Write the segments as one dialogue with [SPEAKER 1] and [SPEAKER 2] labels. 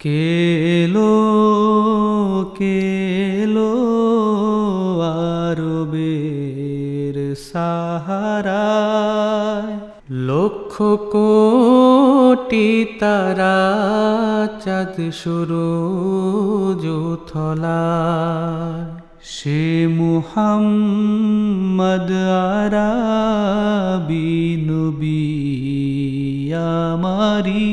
[SPEAKER 1] কেলো কেলো আরবের সাহারায়। লক্ষ কোটি তারা চাঁদ শুরু জোথলায় সে মুহাম্মদ আরাবি নবী আমারি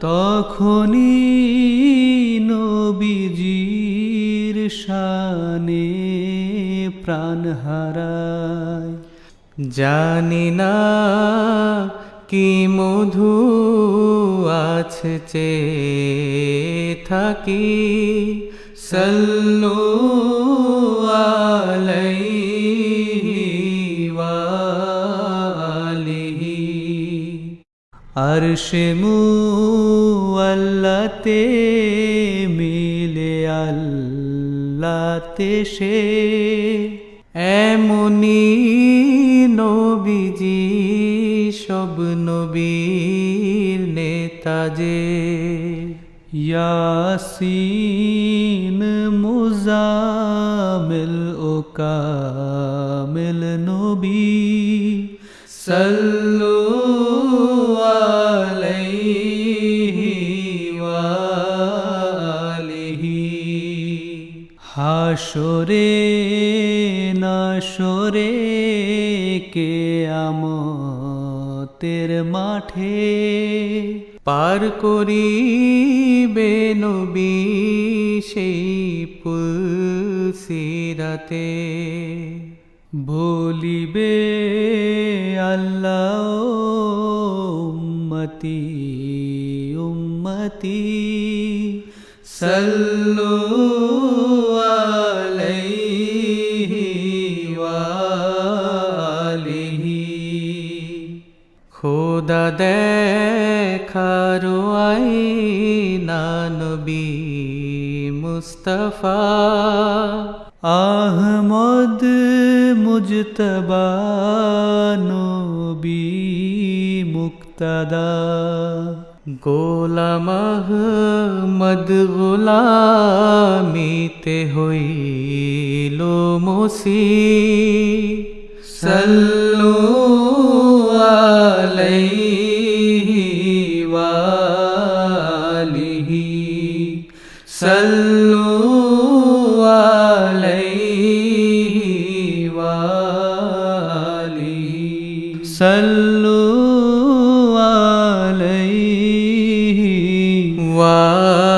[SPEAKER 1] তখনই নবীজির শানে প্রাণ হারায়। জানি না কি মধু আছে চে থাকি। সল্লু আরশে মুআল্লাতে মিলে আল্লাতে সে। এমনি নবীজি সব নবীর নেতা যে। ইয়াসিন মুজামিল ও কামিল নবী। সাল্লু হাসরে নাসরে কে আমতের মাঠে পার করিবে নবী সেই পুলসিরাতে? বলিবে আল্লাহ, উম্মতি উম্মতি, সাল্লু দেখার আইনা নবী মুস্তফা আহমদ মুজতবা নবী মুক্তদা গোলাম আহমদ গোলামিতে হইল মসি সাল্লু صلوا عليه وآله صلوا عليه وآله